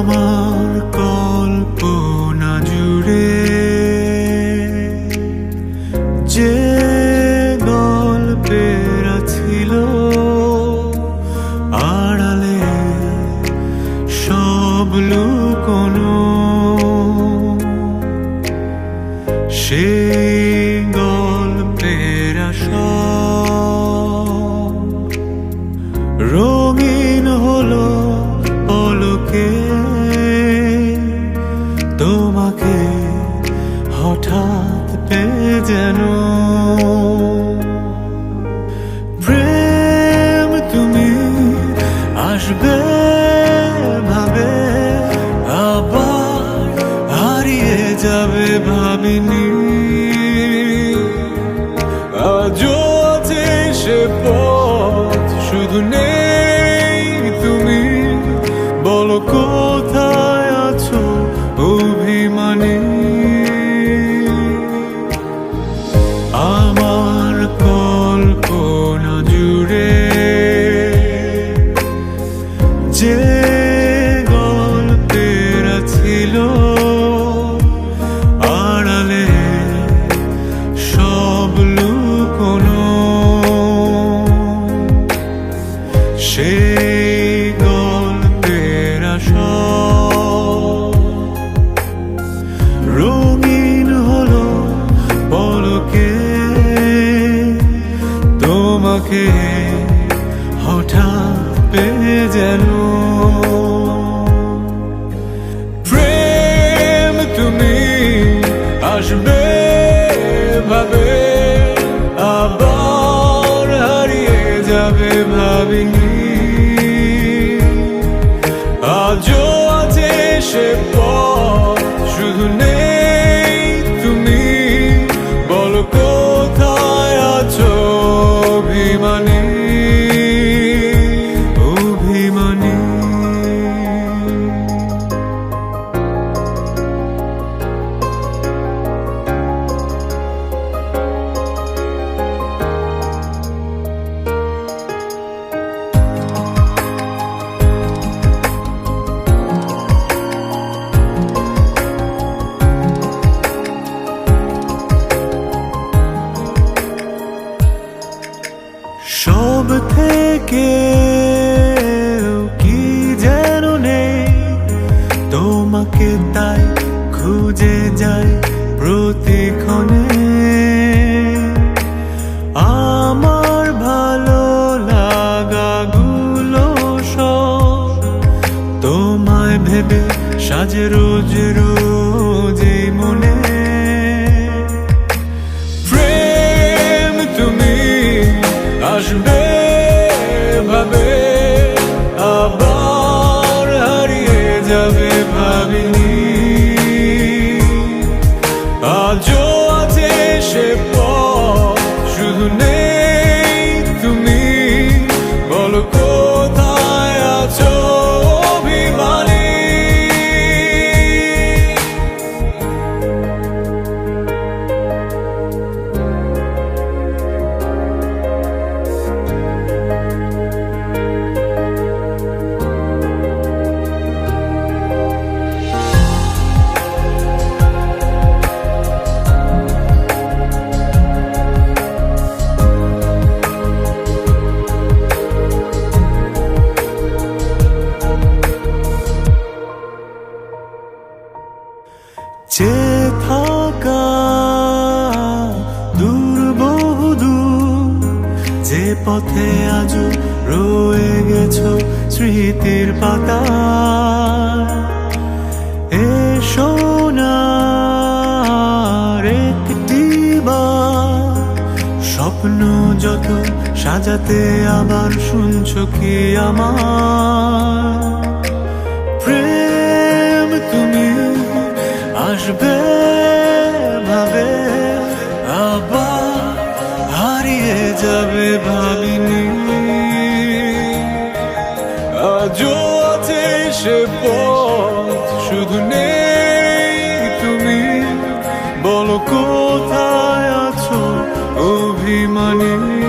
আমার কল্পনা জুড়ে যে Yüzde যে গল্পেরা ছিল আড়ালে সব লুকোনো। সেই গল্পের সব। রঙিন হলো পলকে তোমাকে আসবে, ভাবে আবার হারিয়ে যাবে ভাবিনি। আজও আছে সে পথ, শুধু নেই তুমি। বলো কোথায় আছো অভিমানী? চে থাকা দূর, যে পথে আজ রয়ে গেছো স্মৃতির পাতা। এ সোনার একটি স্বপ্ন যত সাজাতে আবার শুনছো কি আমার? প্রেম আসবে ভাবে, আবার হারিয়ে যাবে ভাবিনি। আজও আছে সে পথ, শুধু নেই তুমি। বলো কোথায় আছো অভিমানী?